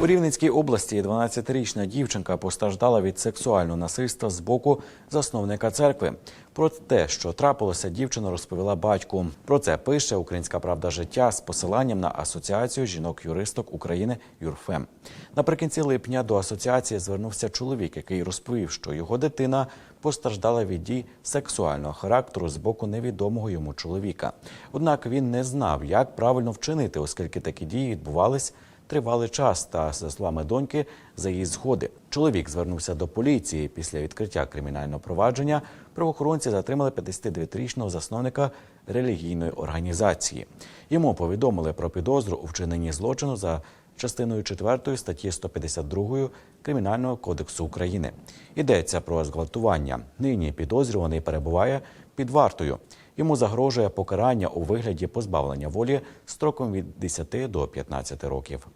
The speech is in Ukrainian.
У Рівненській області 12-річна дівчинка постраждала від сексуального насильства з боку засновника церкви. Про те, що трапилося, дівчина розповіла батьку. Про це пише Українська правда життя з посиланням на асоціацію жінок-юристок України Юрфем. Наприкінці липня до асоціації звернувся чоловік, який розповів, що його дитина постраждала від дій сексуального характеру з боку невідомого йому чоловіка. Однак він не знав, як правильно вчинити, оскільки такі дії відбувались тривалий час. Та за словами доньки, за її згоди, чоловік звернувся до поліції. Після відкриття кримінального провадження правоохоронці затримали 59-річного засновника релігійної організації. Йому повідомили про підозру у вчиненні злочину за частиною 4 статті 152 Кримінального кодексу України. Йдеться про зґвалтування. Нині підозрюваний перебуває під вартою. Йому загрожує покарання у вигляді позбавлення волі строком від 10 до 15 років.